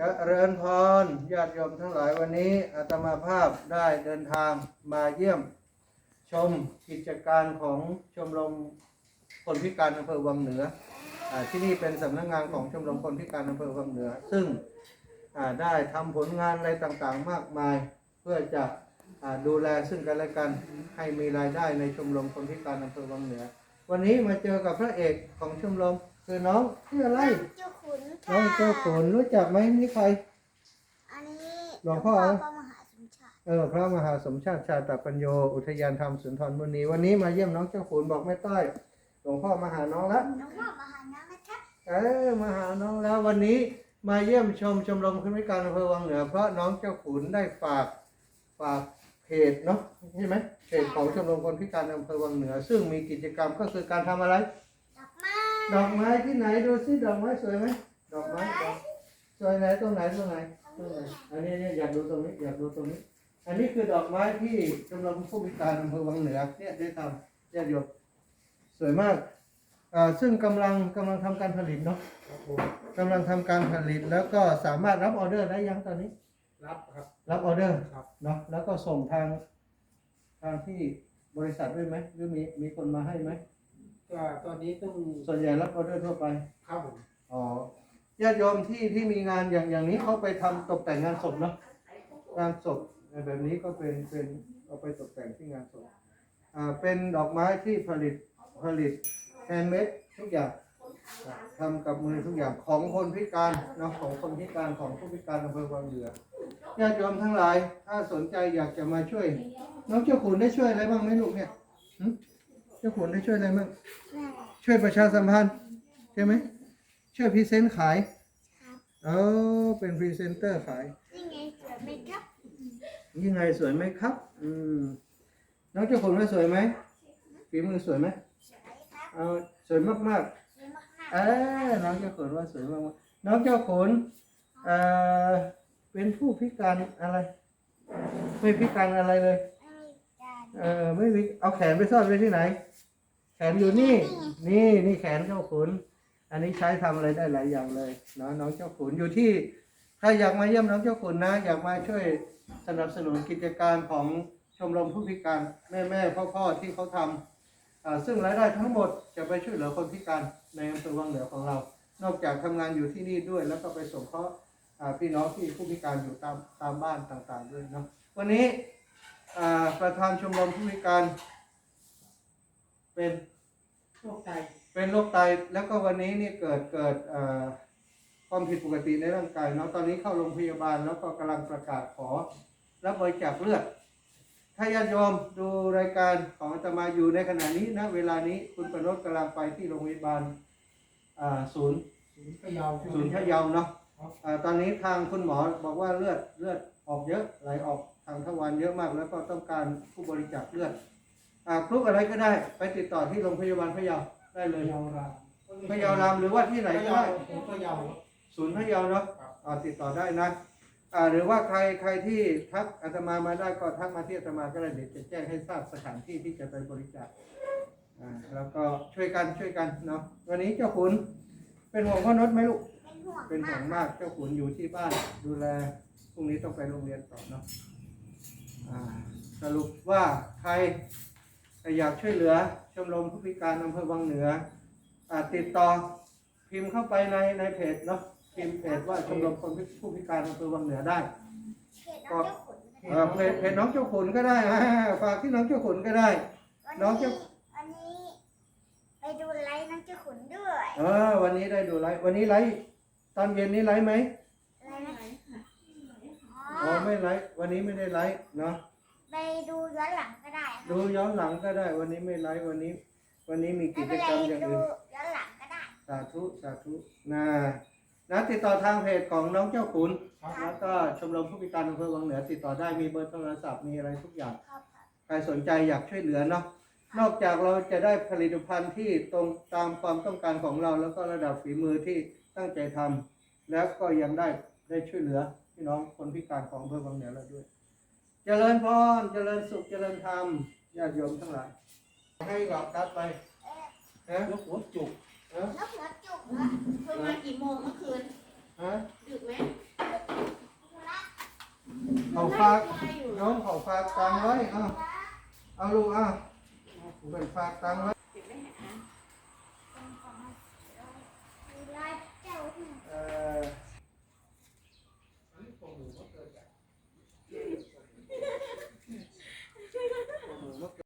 จะเริญพรญาติโยมทั้งหลายวันนี้อาตมาภาพได้เดินทางมาเยี่ยม ชมกิจการของชมรมคนพิการอำเภอวังเหนืออที่นี่เป็นสำนักงานของชมรมคนพิการอำเภอวังเหนือ ซึ่งได้ทำผลงานอะไรต่างๆมากมาย เพื่อจะอดูแลซึ่งกันและกันให้มีรายได้ในชมรมคนพิการอำเภอวังเหนือ วันนี้มาเจอกับพระเอกของชมรมคือน้องชื่ออะไร เจ้าขุนน้องเจ้าขุนรู้จักไหมนี่ใคร อันนี้หลวงพ่อพอะไรระมหาสมชาติเออพระมหาสมชาติชาตปัญโยอุทยานธรรมสุนทรมุนีวันนี้มาเยี่ยมน้องเจ้าขุนบอกแม่ต้อยหลวงพ่อมาหาน้องแล้ว หลวงพ่อมหาน้ำนะครับเออมาหาน้องแล้ววันนี้มาเยี่ยมชมชมรมคนพิการอำเภอวังเหนือ เพราะน้องเจ้าขุนได้ฝากฝากเพจเนาะใช่ไหมเพจของชมรมคนพิการอำเภอวังเหนือ ซึ่งมีกิจกรรมก็คือการทำอะไร ดอกไม้ดอกไม้ที่ไหนดูซิดอกไม้สวยไหมดอกไม้ดอกสวยไหนตรงไหนตรงไหนตรงไหนอันนี้เนี่ยอยากดูตรงนี้อยากดูตรงนี้ อันนี้คือดอกไม้ที่ชมรมผู้พิการอำเภอวังเหนือเนี่ยได้ทำญาติโยมสวยมากอ่าซึ่งกำลังกำลังทำการผลิตเนาะกำลังทำการผลิตแล้วก็สามารถรับออเดอร์ได้ยังตอนนี้ รับครับ รับออเดอร์ครับเนาะแล้วก็ส่งทางทางที่บริษัทด้วยไหมหรือมีมีคนมาให้ไหม ก็ตอนนี้ต้องส่วนใหญ่รับออเดอร์ทั่วไป ครับผมอ๋อญาติโยมที่ที่มีงานอย่างอย่างนี้เขาไปทำตกแต่งงานศพเนาะงานศพแบบนี้ก็เป็นเป็นเอาไปตกแต่งที่งานศพอ่าเป็นดอกไม้ที่ผลิตผลิตแฮนด์เมดทุกอย่างอ่าทำกับมือทุกอย่างของคนพิการเนาะของคนพิการของผู้พิการอำเภอวังเหนือญาติโยมทั้งหลายถ้าสนใจอยากจะมาช่วย น้องเจ้าขุนได้ช่วยอะไรบ้างไหมลูกเนี่ยหึ เจ้าขุนได้ช่วยอะไรบ้างแม่ช่วยประชาสัมพันธ์ใช่ไหมช่วยพรีเซนต์ขายครับเออเป็นพรีเซนเตอร์ขายนี่ไงสวยไหมครับยังไงสวยไหมครับ อืมน้องเจ้าขุนว่าสวยไหมฝีมือสวยไหมสวยครับเอาสวยมากสวยมากๆเออน้องเจ้าขุนว่าสวยมากๆน้องเจ้าขุนเอ่อเป็นผู้พิการอะไร ไม่พิการอะไรเลยๆไม่มีการ เออไม่มีเอาแขนไปซ่อนไว้ที่ไหน แขนอยู่นี่ นี่นี่แขนเจ้าขุน อันนี้ใช้ทำอะไรได้หลายอย่างเลยเนาะน้องเจ้าขุนอยู่ที่ ถ้าอยากมาเยี่ยมน้องเจ้าขุนนะ อยากมาช่วยสนับสนุนกิจการของชมรมผู้พิการแม่แม่พ่อพ่อๆที่เขาทำอ่าซึ่งรายได้ทั้งหมดจะไปช่วยเหลือคนพิการในอำเภอวังเหนือของเรา นอกจากทำงานอยู่ที่นี่ด้วย แล้วก็ไปสงเคราะห์อ่าพี่น้องที่ผู้พิการอยู่ตามตามบ้านต่างๆด้วยเนาะวันนี้อ่า ประธานชมรมผู้พิการ เป็นโรคไตเป็นโรคไตแล้วก็วันนี้นี่เกิดเกิดเอ่อความผิดปกติในร่างกายเนาะตอนนี้เข้าโรงพยาบาลแล้วก็กำลังประกาศขอรับบริจาคเลือด ถ้าญาติโยมดูรายการของอาตมาอยู่ในขณะนี้นะเวลานี้คุณประนตกำลังไปที่โรงพยาบาลอ่าศูนย์ศูนย์พะเยาศูนย์พะเยาเนาะครับอ่าตอนนี้ทางคุณหมอบอกว่าเลือดเลือดออกเยอะไหลออก ทางทวารเยอะมากแล้วก็ต้องการผู้บริจาคเลือดอ่ากรุ๊ปอะไรก็ได้ ไปติดต่อที่โรงพยาบาลพะเยาได้เลยพะเยารามพะเยารามหรือว่าที่ไหนพะก็เยาได้ศูนย์พะเยาศูนย์พะเยาเนาะครับอ่าติดต่อได้นะอ่าหรือว่าใครใครที่ทักอาตมามาได้ก็ทักมาที่อาตมาก็ได้เดี๋ยวจะแจ้งให้ทราบสถานที่ที่จะไปบริจาคอ่าแล้วก็ช่วยกันช่วยกันเนาะวันนี้เจ้าขุนเป็นห่วงพ่อนดไหมลูกเป็นห่วงเป็นห่มาวกงมากเจ้าขุนอยู่ที่บ้านดูแลพรุ่งนี้ต้องไปโรงเรียนต่อเนาะอ่า สรุปว่าใครอยากช่วยเหลือชมรมผู้พิการอำเภอวังเหนืออาติดต่อพิมพ์เข้าไปในในเพจเนาะพิมพ์เพจว่าชมรมคนผู้พิการอำเภอวังเหนือได้เขตน้องเจ้าขุนเอ่อเพจเพจน้องเจ้าขุนก็ได้อ่าฝากที่น้องเจ้าขุนก็ได้วันน้องนี้เจ้าวันนี้ไปดูไลฟ์น้องเจ้าขุนด้วย เออ วันนี้ได้ดูไลฟ์วันนี้ไลฟ์ตอนเย็นนี้ไลฟ์ไหมอะไรนะ อ๋อ๋ออไม่ไลฟ์วันนี้ไม่ได้ไลฟ์เนาะไปดูย้อนหลังก็ได้ดูย้อนหลังก็ได้ วันนี้ไม่ไลฟ์วันนี้ วันนี้มีไม่กิจเป็นกไรรรมอย่างดูอื่นย้อนหลังก็ได้ สาธุสาธุนะนะติดต่อทางเพจของน้องเจ้าขุนครับ แล้วก็ชมรมผู้พิการอำเภอวังเหนือ ติดต่อได้มีเบอร์โทรศัพท์มีอะไรทุกอย่าง ครับใครสนใจอยากช่วยเหลือเนาะ นอกจากเราจะได้ผลิตภัณฑ์ที่ตรงตามความต้องการของเรา แล้วก็ระดับฝีมือที่ตั้งใจทำแล้วก็ยังได้ได้ช่วยเหลือ พี่น้องคนพิการของอำเภอวังเหนือเราด้วย เจริญพร เจริญสุข เจริญธรรม ญาติโยมทั้งหลาย ให้หลอกกัดไปเอ๊ะนะยกหัวจุกฮะนกหัวจุกเหรอเพิ่งมากี่โมงเมื่อคืน ฮะดึกไหมดเขาฝากน้องเขาฝากตังค์ไว้เอาเอาลูกเอาเป็นฝากตังค์ไว้